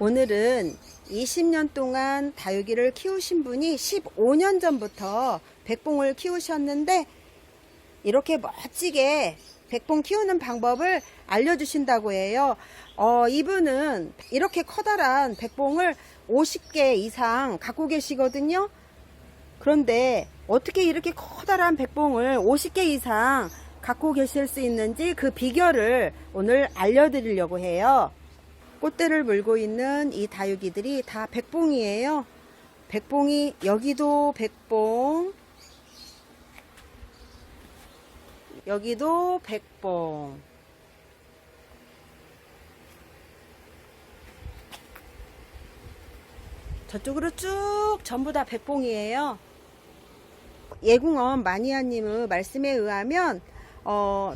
오늘은 20년 동안 다육이를 키우신 분이 15년 전부터 백봉을 키우셨는데 이렇게 멋지게 백봉 키우는 방법을 알려주신다고 해요. 어, 이분은 이렇게 커다란 백봉을 50개 이상 갖고 계시거든요. 그런데 어떻게 이렇게 커다란 백봉을 50개 이상 갖고 계실 수 있는지 그 비결을 오늘 알려드리려고 해요. 꽃대를 물고 있는 이 다육이들이 다 백봉이에요. 백봉이 여기도 백봉, 여기도 백봉. 저쪽으로 쭉 전부 다 백봉이에요. 예궁원 마니아님의 말씀에 의하면 어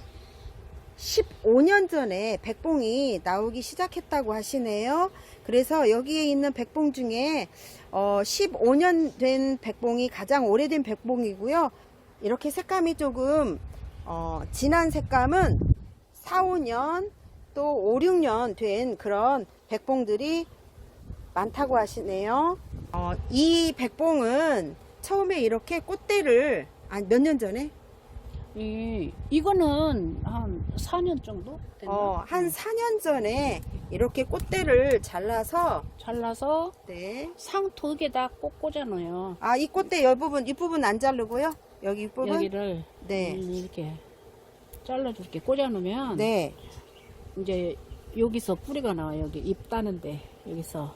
15년 전에 백봉이 나오기 시작했다고 하시네요. 그래서 여기에 있는 백봉 중에 어 15년 된 백봉이 가장 오래된 백봉이고요. 이렇게 색감이 조금 어 진한 색감은 4, 5년 또 5, 6년 된 그런 백봉들이 많다고 하시네요. 어, 이 백봉은 처음에 이렇게 꽃대를 몇 년 전에 이 이거는 한 4년 정도 됐나? 어, 한 4년 전에 이렇게 꽃대를 잘라서 잘라서 네. 상톡에다 꼭 꽂아놓어요. 아, 이 꽃대 이 부분 이 부분 안 자르고요. 여기 이 부분 여기를 네. 음, 이렇게 잘라줄게 꽂아놓으면 네. 이제 여기서 뿌리가 나와 여기 잎 따는데 여기서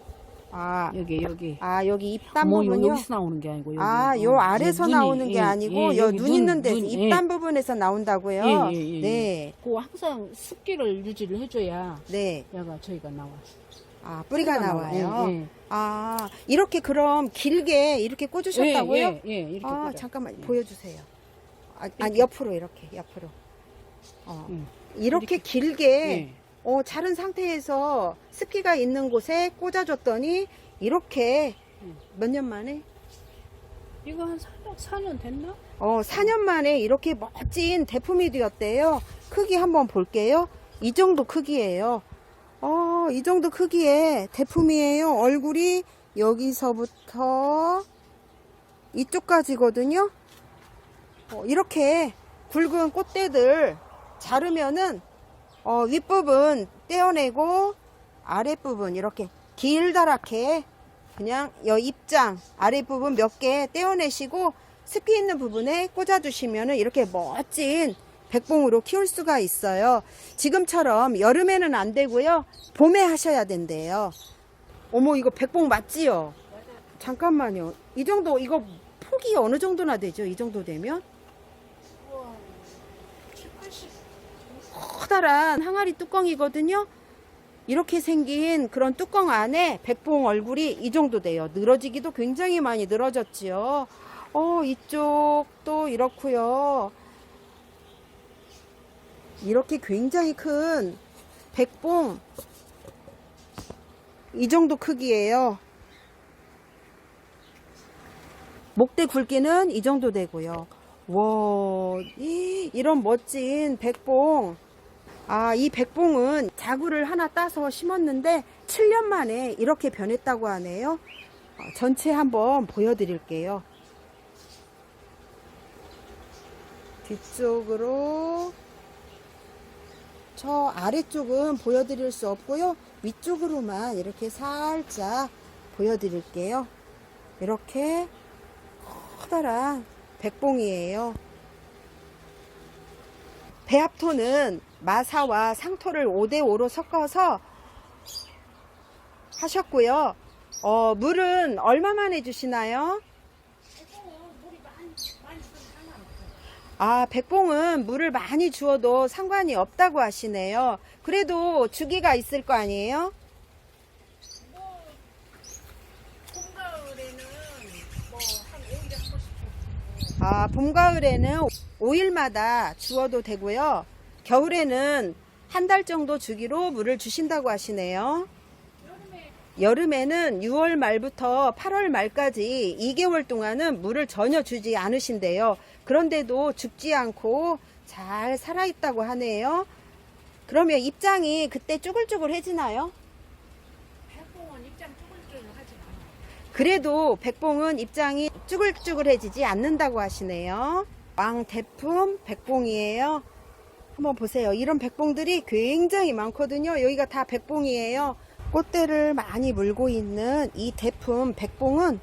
아, 여기 여기 아 여기 잎단 뭐 부분요. 여기서 나오는 게 아니고 여기. 아, 요 어, 아래서 나오는 게 예, 아니고 예, 요 여기 눈 눈, 있는 데서 눈, 잎단 부분에서 나온다고요. 예, 예, 예, 예. 네. 그 항상 습기를 유지를 해줘야 네. 얘가 저희가 나와. 아, 뿌리가 나와요. 예, 예. 아, 이렇게 그럼 길게 이렇게 꽂으셨다고요? 예, 예, 예, 이렇게 아, 꽂아. 잠깐만 예. 보여주세요. 아, 아. 옆으로 이렇게 옆으로. 어, 음. 이렇게, 이렇게. 길게 예. 어, 자른 상태에서 습기가 있는 곳에 꽂아줬더니 이렇게 음. 몇년 만에? 이거 한 4년, 4년 됐나? 어, 4년 만에 이렇게 멋진 대품이 되었대요. 크기 한번 볼게요. 이 정도 크기예요. 어, 이 정도 크기의 대품이에요. 얼굴이 여기서부터 이쪽까지거든요. 어, 이렇게 굵은 꽃대들 자르면은 어, 윗부분 떼어내고 아랫부분 이렇게 길다랗게 그냥 여 입장 아랫부분 몇 개 떼어내시고 습기 있는 부분에 꽂아주시면 이렇게 멋진 백봉으로 키울 수가 있어요. 지금처럼 여름에는 안 되고요. 봄에 하셔야 된대요. 어머 이거 백봉 맞지요? 잠깐만요. 이 정도 이거 폭이 어느 정도나 되죠? 이 정도 되면? 커다란 항아리 뚜껑이거든요. 이렇게 생긴 그런 뚜껑 안에 백봉 얼굴이 이 정도 돼요. 늘어지기도 굉장히 많이 늘어졌지요. 어, 이쪽도 이렇고요. 이렇게 굉장히 큰 백봉 이 정도 크기예요. 목대 굵기는 이 정도 되고요. 와, 이- 이런 멋진 백봉. 아, 이 백봉은 자구를 하나 따서 심었는데 7년 만에 이렇게 변했다고 하네요. 어, 전체 한번 보여드릴게요. 뒤쪽으로 저 아래쪽은 보여드릴 수 없고요. 위쪽으로만 이렇게 살짝 보여드릴게요. 이렇게 커다란 백봉이에요. 배합토는 마사와 상토를 5대5로 섞어서 하셨고요. 어, 물은 얼마만 해주시나요? 아, 백봉은 물을 많이 주어도 상관이 없다고 하시네요. 그래도 주기가 있을 거 아니에요? 아, 봄, 가을에는 5일마다 주어도 되고요. 겨울에는 한 달 정도 주기로 물을 주신다고 하시네요. 여름에는 6월 말부터 8월 말까지 2개월 동안은 물을 전혀 주지 않으신대요. 그런데도 죽지 않고 잘 살아있다고 하네요. 그러면 입장이 그때 쭈글쭈글해지나요? 백봉은 그래도 백봉은 입장이 쭈글쭈글해지지 않는다고 하시네요. 왕 대품 백봉이에요. 한번 보세요. 이런 백봉들이 굉장히 많거든요. 여기가 다 백봉이에요. 꽃대를 많이 물고 있는 이 대품 백봉은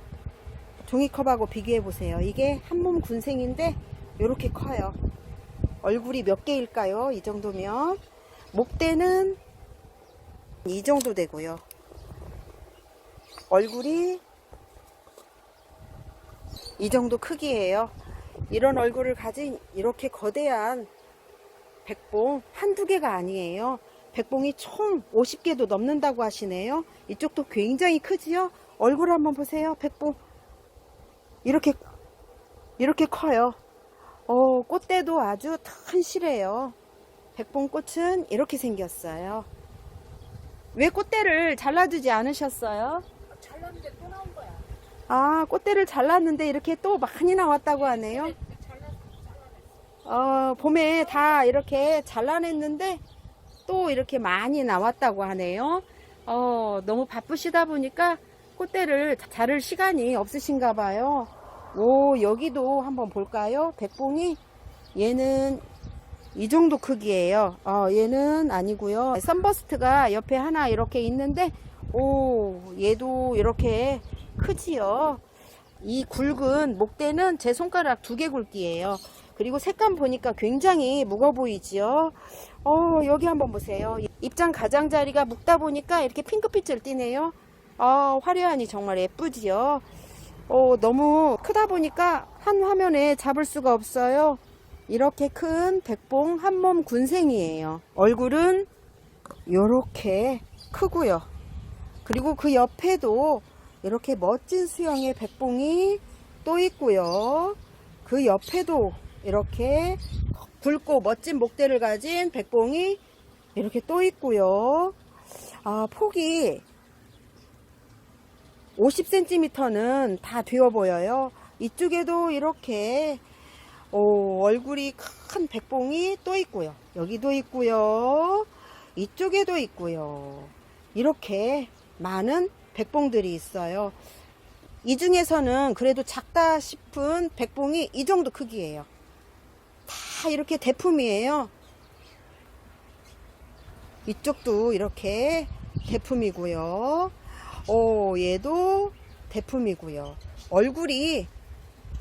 종이컵하고 비교해 보세요. 이게 한 몸 군생인데 이렇게 커요. 얼굴이 몇 개일까요? 이 정도면 목대는 이 정도 되고요. 얼굴이 이 정도 크기예요. 이런 얼굴을 가진 이렇게 거대한 백봉 한두 개가 아니에요. 백봉이 총 50개도 넘는다고 하시네요. 이쪽도 굉장히 크지요? 얼굴 한번 보세요. 백봉. 이렇게, 이렇게 커요. 어, 꽃대도 아주 튼실해요. 백봉꽃은 이렇게 생겼어요. 왜 꽃대를 잘라주지 않으셨어요? 잘랐는데 또 나온 거야. 아, 꽃대를 잘랐는데 이렇게 또 많이 나왔다고 하네요. 어, 봄에 다 이렇게 잘라냈는데 또 이렇게 많이 나왔다고 하네요. 어, 너무 바쁘시다 보니까 꽃대를 자를 시간이 없으신가 봐요. 오, 여기도 한번 볼까요? 백봉이 얘는 이 정도 크기예요. 어, 얘는 아니고요. 선버스트가 옆에 하나 이렇게 있는데 오, 얘도 이렇게 크지요. 이 굵은 목대는 제 손가락 두 개 굵기예요. 그리고 색감 보니까 굉장히 무거워 보이지요. 어, 여기 한번 보세요. 입장 가장자리가 묵다 보니까 이렇게 핑크빛을 띠네요. 어, 화려하니 정말 예쁘지요. 어, 너무 크다 보니까 한 화면에 잡을 수가 없어요. 이렇게 큰 백봉 한몸 군생이에요. 얼굴은 이렇게 크고요. 그리고 그 옆에도 이렇게 멋진 수영의 백봉이 또 있고요. 그 옆에도 이렇게 굵고 멋진 목대를 가진 백봉이 이렇게 또 있고요. 아, 폭이 50cm는 다 되어 보여요. 이쪽에도 이렇게 오, 얼굴이 큰 백봉이 또 있고요. 여기도 있고요. 이쪽에도 있고요. 이렇게 많은 백봉들이 있어요. 이 중에서는 그래도 작다 싶은 백봉이 이 정도 크기예요. 다 이렇게 대품이에요. 이쪽도 이렇게 대품이고요. 오, 얘도 대품이고요. 얼굴이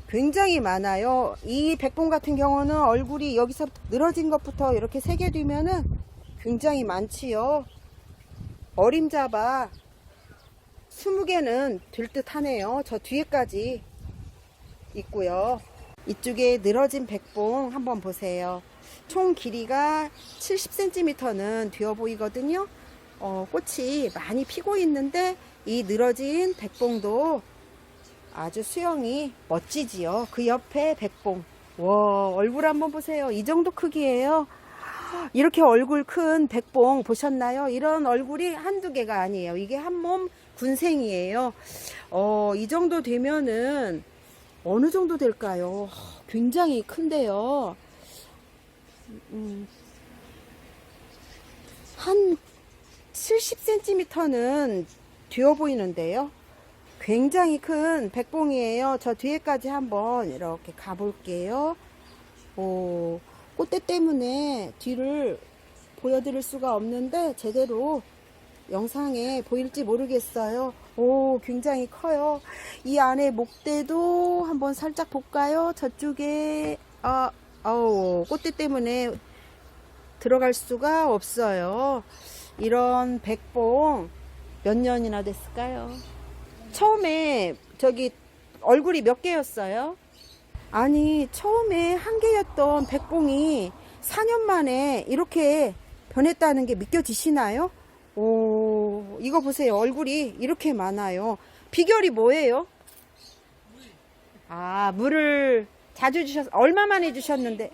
굉장히 많아요. 이 백봉 같은 경우는 얼굴이 여기서 늘어진 것부터 이렇게 세개 뒤면은 굉장히 많지요. 어림잡아 20개는 될 듯 하네요. 저 뒤에까지 있고요. 이쪽에 늘어진 백봉 한번 보세요. 총 길이가 70cm는 되어 보이거든요. 어, 꽃이 많이 피고 있는데 이 늘어진 백봉도 아주 수영이 멋지지요. 그 옆에 백봉. 와, 얼굴 한번 보세요. 이 정도 크기예요. 이렇게 얼굴 큰 백봉 보셨나요? 이런 얼굴이 한두 개가 아니에요. 이게 한 몸 군생이에요. 어, 이 정도 되면은 어느 정도 될까요? 굉장히 큰데요. 음, 한 70cm는 되어 보이는데요. 굉장히 큰 백봉이에요. 저 뒤에까지 한번 이렇게 가볼게요. 오, 꽃대 때문에 뒤를 보여드릴 수가 없는데 제대로 영상에 보일지 모르겠어요. 오, 굉장히 커요. 이 안에 목대도 한번 살짝 볼까요? 저쪽에, 아, 아우, 꽃대 때문에 들어갈 수가 없어요. 이런 백봉 몇 년이나 됐을까요? 처음에 저기 얼굴이 몇 개였어요? 아니, 처음에 한 개였던 백봉이 4년 만에 이렇게 변했다는 게 믿겨지시나요? 오, 이거 보세요. 얼굴이 이렇게 많아요. 비결이 뭐예요? 아, 물을 자주 주셨, 얼마 만에 주셨는데?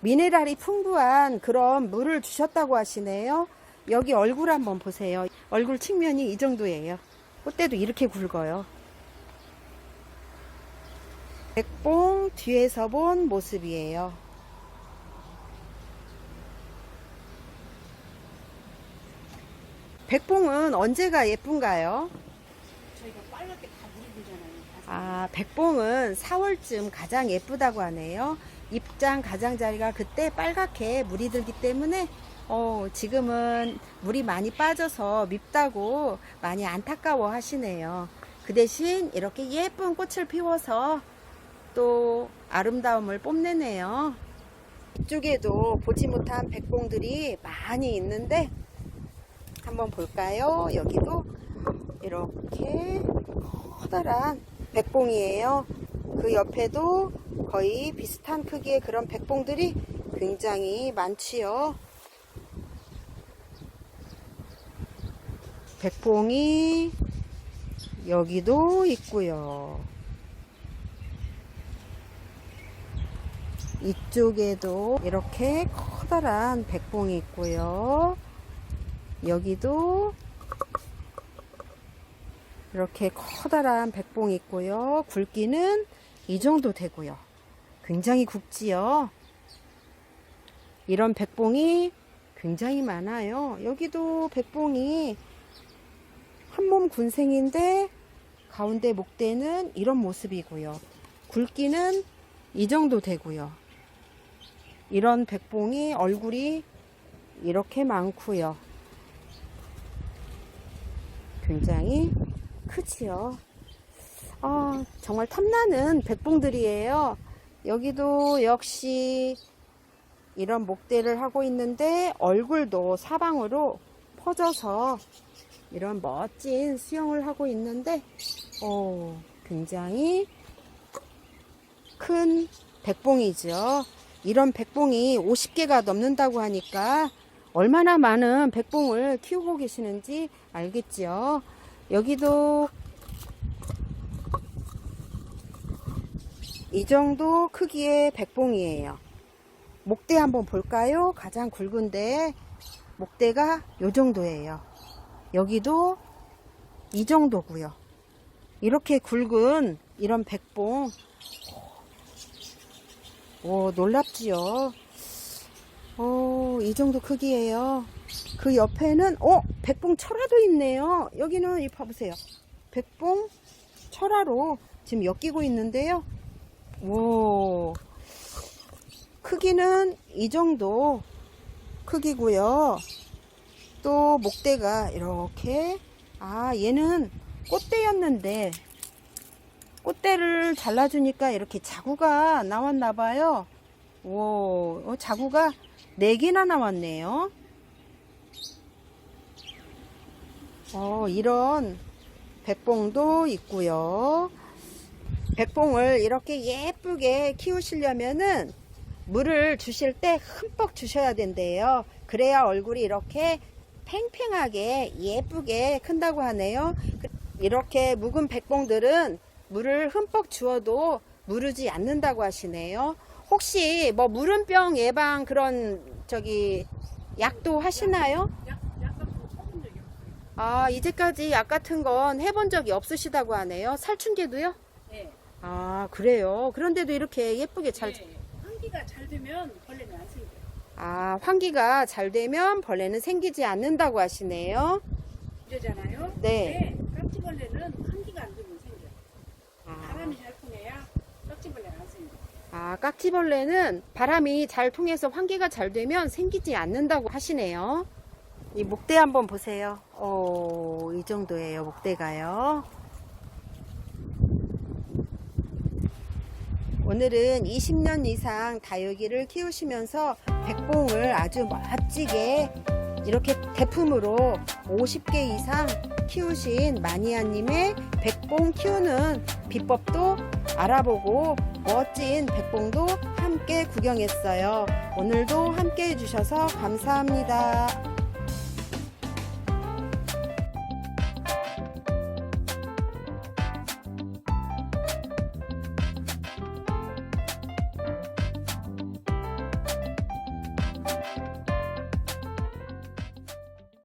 미네랄이 풍부한 그런 물을 주셨다고 하시네요. 여기 얼굴 한번 보세요. 얼굴 측면이 이 정도예요. 꽃대도 이렇게 굵어요. 백봉 뒤에서 본 모습이에요. 백봉은 언제가 예쁜가요? 저희가 빨갛게 다 아, 백봉은 4월쯤 가장 예쁘다고 하네요. 입장 가장자리가 그때 빨갛게 물이 들기 때문에 어, 지금은 물이 많이 빠져서 밉다고 많이 안타까워 하시네요. 그 대신 이렇게 예쁜 꽃을 피워서 또 아름다움을 뽐내네요. 이쪽에도 보지 못한 백봉들이 많이 있는데 한번 볼까요? 여기도 이렇게 커다란 백봉이에요. 그 옆에도 거의 비슷한 크기의 그런 백봉들이 굉장히 많지요. 백봉이 여기도 있고요. 이쪽에도 이렇게 커다란 백봉이 있고요. 여기도 이렇게 커다란 백봉이 있고요. 굵기는 이 정도 되고요. 굉장히 굵지요. 이런 백봉이 굉장히 많아요. 여기도 백봉이 한 몸 군생인데 가운데 목대는 이런 모습이고요. 굵기는 이 정도 되고요. 이런 백봉이 얼굴이 이렇게 많고요. 굉장히 크지요. 아, 정말 탐나는 백봉들이에요. 여기도 역시 이런 목대를 하고 있는데 얼굴도 사방으로 퍼져서 이런 멋진 수영을 하고 있는데 어, 굉장히 큰 백봉이죠. 이런 백봉이 50개가 넘는다고 하니까 얼마나 많은 백봉을 키우고 계시는지 알겠지요. 여기도 이 정도 크기의 백봉이에요. 목대 한번 볼까요? 가장 굵은데 목대가 요 정도예요. 여기도 이 정도고요. 이렇게 굵은 이런 백봉 오 놀랍지요. 오, 이 정도 크기예요. 그 옆에는 어 백봉 철화도 있네요. 여기는 이 봐보세요. 백봉 철화로 지금 엮이고 있는데요. 오 크기는 이 정도 크기고요. 또 목대가 이렇게 아 얘는 꽃대였는데 꽃대를 잘라주니까 이렇게 자구가 나왔나 봐요. 오, 어, 자구가 4개나 나왔네요. 어, 이런 백봉도 있고요. 백봉을 이렇게 예쁘게 키우시려면은 물을 주실 때 흠뻑 주셔야 된대요. 그래야 얼굴이 이렇게 팽팽하게 예쁘게 큰다고 하네요. 이렇게 묵은 백봉들은 물을 흠뻑 주어도 무르지 않는다고 하시네요. 혹시 뭐 무름병 예방 그런 저기 약도 하시나요? 아, 이제까지 약 같은 건 해본 적이 없으시다고 하네요. 살충제도요? 네. 아, 그래요. 그런데도 이렇게 예쁘게 잘, 네. 환기가 잘 되면 벌레는 안 생겨요. 아, 환기가 잘 되면 벌레는 생기지 않는다고 하시네요. 이러잖아요. 네. 깍지벌레는 환기가 안 되면 생겨요. 아, 바람이 잘 통해야 깍지벌레가 안 생겨요. 아, 깍지벌레는 바람이 잘 통해서 환기가 잘 되면 생기지 않는다고 하시네요. 이 목대 한번 보세요. 오, 이 정도예요, 목대가요. 오늘은 20년 이상 다육이를 키우시면서 백봉을 아주 멋지게 이렇게 대품으로 50개 이상 키우신 마니아님의 백봉 키우는 비법도 알아보고 멋진 백봉도 함께 구경했어요. 오늘도 함께 해주셔서 감사합니다.